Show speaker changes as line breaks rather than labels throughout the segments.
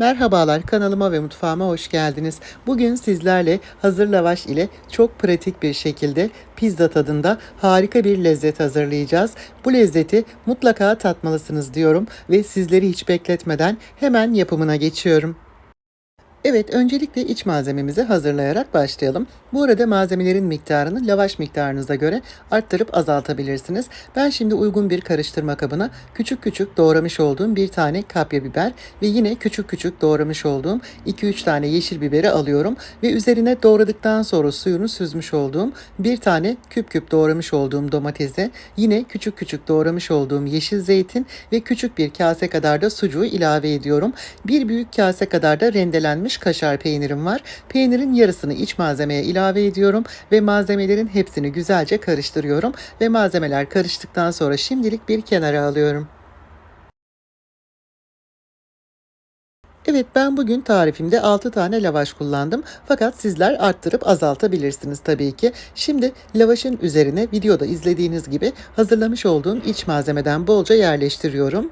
Merhabalar kanalıma ve mutfağıma hoş geldiniz. Bugün sizlerle hazır lavaş ile çok pratik bir şekilde pizza tadında harika bir lezzet hazırlayacağız. Bu lezzeti mutlaka tatmalısınız diyorum ve sizleri hiç bekletmeden hemen yapımına geçiyorum. Evet, öncelikle iç malzememizi hazırlayarak başlayalım. Bu arada malzemelerin miktarını lavaş miktarınıza göre arttırıp azaltabilirsiniz. Ben şimdi uygun bir karıştırma kabına küçük küçük doğramış olduğum bir tane kapya biber ve yine küçük küçük doğramış olduğum 2-3 tane yeşil biberi alıyorum ve üzerine doğradıktan sonra suyunu süzmüş olduğum bir tane küp küp doğramış olduğum domatese, yine küçük küçük doğramış olduğum yeşil zeytin ve küçük bir kase kadar da sucuğu ilave ediyorum. Bir büyük kase kadar da rendelenmiş kaşar peynirim var. Peynirin yarısını iç malzemeye ilave ediyorum ve malzemelerin hepsini güzelce karıştırıyorum ve malzemeler karıştıktan sonra şimdilik bir kenara alıyorum. Evet ben bugün tarifimde 6 tane lavaş kullandım. Fakat sizler arttırıp azaltabilirsiniz tabii ki. Şimdi lavaşın üzerine videoda izlediğiniz gibi hazırlamış olduğum iç malzemeden bolca yerleştiriyorum.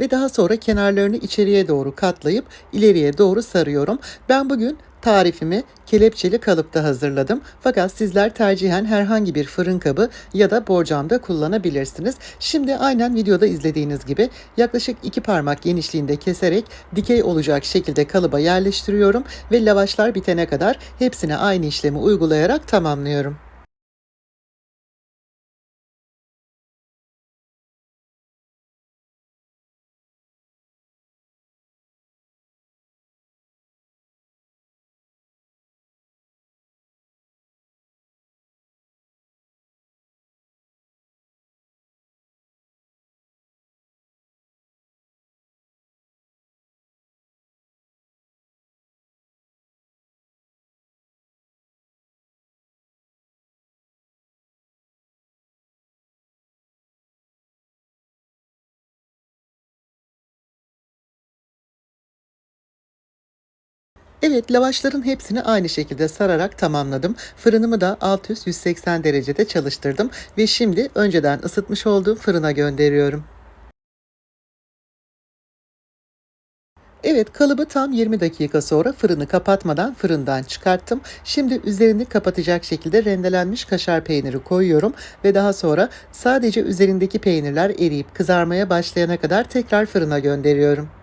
Ve daha sonra kenarlarını içeriye doğru katlayıp ileriye doğru sarıyorum. Ben bugün tarifimi kelepçeli kalıpta hazırladım. Fakat sizler tercihen herhangi bir fırın kabı ya da borcamda kullanabilirsiniz. Şimdi aynen videoda izlediğiniz gibi yaklaşık iki parmak genişliğinde keserek dikey olacak şekilde kalıba yerleştiriyorum ve lavaşlar bitene kadar hepsine aynı işlemi uygulayarak tamamlıyorum. Evet, lavaşların hepsini aynı şekilde sararak tamamladım. Fırınımı da alt üst 180 derecede çalıştırdım ve şimdi önceden ısıtmış olduğum fırına gönderiyorum. Evet, kalıbı tam 20 dakika sonra fırını kapatmadan fırından çıkarttım. Şimdi üzerini kapatacak şekilde rendelenmiş kaşar peyniri koyuyorum ve daha sonra sadece üzerindeki peynirler eriyip kızarmaya başlayana kadar tekrar fırına gönderiyorum.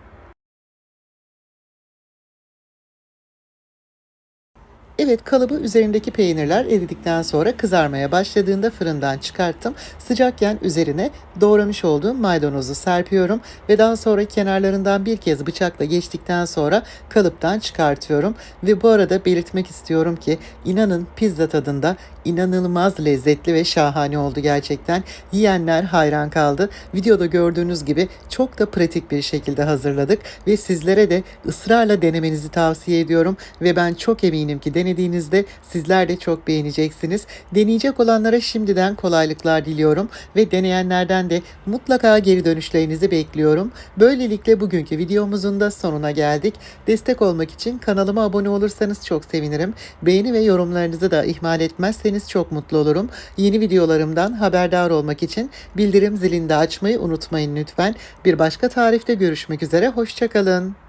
Evet kalıbı üzerindeki peynirler eridikten sonra kızarmaya başladığında fırından çıkarttım. Sıcakken üzerine doğramış olduğum maydanozu serpiyorum ve daha sonra kenarlarından bir kez bıçakla geçtikten sonra kalıptan çıkartıyorum. Ve bu arada belirtmek istiyorum ki inanın pizza tadında inanılmaz lezzetli ve şahane oldu gerçekten. Yiyenler hayran kaldı. Videoda gördüğünüz gibi çok da pratik bir şekilde hazırladık ve sizlere de ısrarla denemenizi tavsiye ediyorum ve ben çok eminim ki denediğinizde sizler de çok beğeneceksiniz. Deneyecek olanlara şimdiden kolaylıklar diliyorum ve deneyenlerden de mutlaka geri dönüşlerinizi bekliyorum. Böylelikle bugünkü videomuzun da sonuna geldik. Destek olmak için kanalıma abone olursanız çok sevinirim. Beğeni ve yorumlarınızı da ihmal etmezseniz çok mutlu olurum. Yeni videolarımdan haberdar olmak için bildirim zilini de açmayı unutmayın lütfen. Bir başka tarifte görüşmek üzere. Hoşçakalın.